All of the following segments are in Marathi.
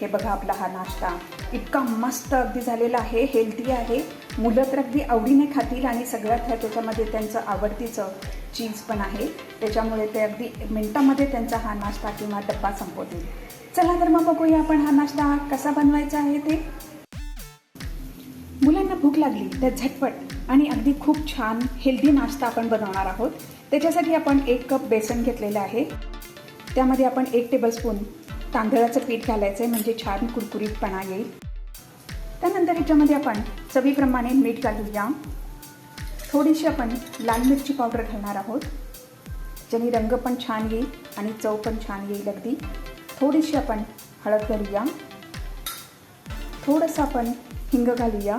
हे बघा आपला हा नाश्ता. इतका मस्त अगदी झालेला आहे हेल्दी आहे. मुलं तर अगदी आवडीने खातील आणि सगळ्यात ह्या त्याच्यामध्ये त्यांचं आवडतीचं चीज पण आहे. त्याच्यामुळे ते अगदी मिनटामध्ये त्यांचा हा नाश्ता किंवा डब्बा संपवतील. चला तर मग बघूया आपण हा नाश्ता कसा बनवायचा आहे ते. मुलांना भूक लागली तर झटपट आणि अगदी खूप छान हेल्दी नाश्ता आपण बनवणार आहोत. त्याच्यासाठी आपण एक कप बेसन घेतलेलं आहे. त्यामध्ये आपण एक टेबलस्पून तांदळाचं पीठ घालायचं आहे म्हणजे छान कुरकुरीतपणा येईल. त्यानंतर ह्याच्यामध्ये आपण चवीप्रमाणे मीठ घालूया. थोडीशी आपण लाल मिरची पावडर घालणार आहोत. ज्याने रंग पण छान येईल आणि चव पण छान येईल अगदी. थोडीशी आपण हळद घालूया. थोडंसं आपण हिंग घालूया.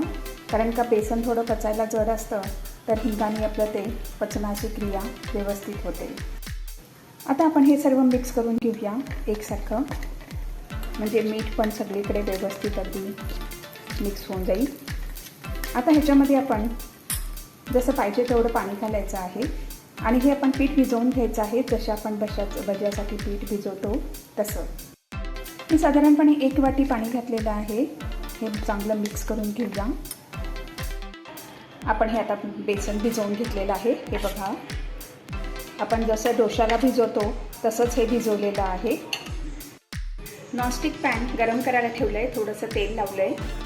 कारण का बेसन थोडं पचायला जड असतं तर हिंगाने आपलं ते पचनाची क्रिया व्यवस्थित होते. आता आपण हे सर्व मिक्स करून घेऊया एकसारखं. म्हणजे मीठ पण सगळीकडे व्यवस्थित अगदी मिक्स होऊन जाईल. आता ह्याच्यामध्ये आपण जसं पाहिजे तेवढं पाणी घालायचं आहे. आणि हे आपण पीठ भिजवून घ्यायचं आहे. जसे आपण बशाच भज्यासाठी पीठ भिजवतो तसं. मी साधारणपणे एक वाटी पाणी घातलेलं आहे. हे चांगलं मिक्स करून घेऊया. आपण हे आता बेसन भिजवून घेतलेलं आहे. हे बघा. आपण जसं डोशाला भिजवतो तसंच हे भिजवलेलं आहे. नॉनस्टिक पॅन गरम करायला ठेवलं आहे थोडंसं तेल लावलं आहे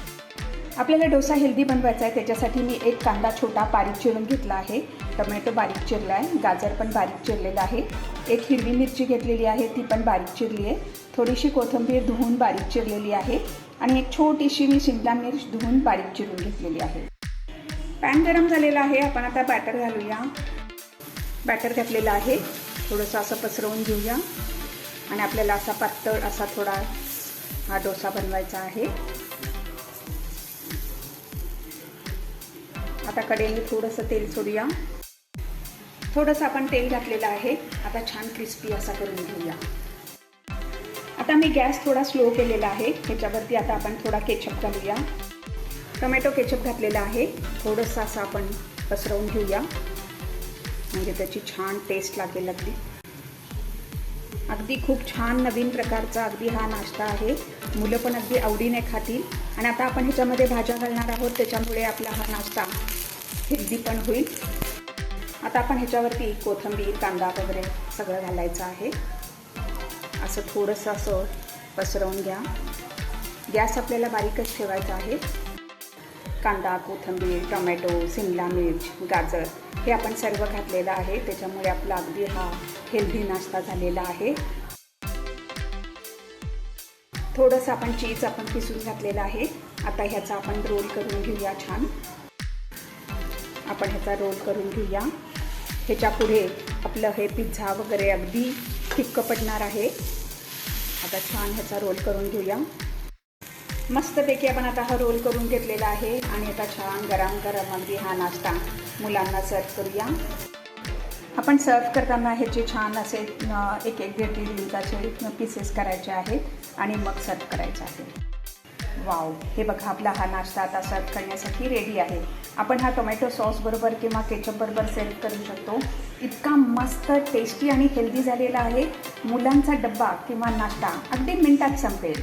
आपल्याला डोसा हेल्दी बनवायचा आहे त्याच्यासाठी मी एक कांदा छोटा बारीक चिरून घेतला आहे. टोमॅटो बारीक चिरला आहे गाजर पण बारीक चिरलेला आहे. एक हिरवी मिरची घेतलेली आहे ती पण बारीक चिरली आहे. थोडीशी कोथिंबीर धुवून बारीक चिरलेली आहे आणि एक छोटीशी मी शिमला मिर्च धुवून बारीक चिरून घेतलेली आहे. पॅन गरम झालेला आहे आपण आता बॅटर घालूया. बॅटर घातलेलं आहे. थोडंसं असं पसरवून घेऊया. आणि आपल्याला असा पातळ असा थोडा हा डोसा बनवायचा आहे. आता कडेने थोडंसं तेल सोडूया. थोडंसं आपण तेल घातलेलं आहे. आता छान क्रिस्पी असा करून घेऊया. आता मी गॅस थोडा स्लो केलेला आहे. ह्याच्यावरती आता आपण थोडा केचप घालूया. टोमॅटो केचप घातलेला आहे. थोडंसं असं आपण पसरवून घेऊया. म्हणजे त्याची छान टेस्ट लागेल अगदी. अगदी खूप छान नवीन प्रकारचा अगदी हा नाश्ता आहे. मुलं पण अगदी आवडीने खातील. आणि आता आपण ह्याच्यामध्ये भाज्या घालणार आहोत. त्याच्यामुळे आपला हा नाश्ता हेल्दी पण होईल. आता आपण ह्याच्यावरती कोथिंबीर कांदा वगैरे सगळं घालायचं आहे. असं थोडंसं असं पसरवून घ्या. गॅस आपल्याला बारीकच ठेवायचा आहे. कांदा कोथिंबीर टोमॅटो सिमला मिर्च गाजर हे आपण सर्व घातलेलं आहे. त्याच्यामुळे आपला अगदी हा हेल्दी नाश्ता झालेला आहे. थोडंसं आपण चीज आपण पिसून घातलेलं आहे. आता ह्याचा आपण रोल करून घेऊया छान. आपण ह्याचा रोल करून घेऊया. ह्याच्या पुढे आपलं हे पिझ्झा वगैरे अगदी फिक्क पडणार आहे. आता छान ह्याचा रोल करून घेऊया. मस्तपैकी आपण आता हा रोल करून घेतलेला आहे. आणि आता छान गरम गरम अगदी हा नाश्ता मुलांना सर्व करूया. आपण सर्व करताना ह्याचे छान असे एक एक दीड दीड इंचाचे पीसेस करायचे आहेत आणि मग सर्व करायचे आहे. वाव हे बघा आपला हा नाश्ता आता सर्व करण्यासाठी रेडी आहे. आपण हा टोमॅटो सॉस बरोबर किंवा केचप बरोबर सर्व करू शकतो. इतका मस्त टेस्टी आणि हेल्दी झालेला आहे. मुलांचा डब्बा किंवा नाश्ता अगदी मिनटात संपेल.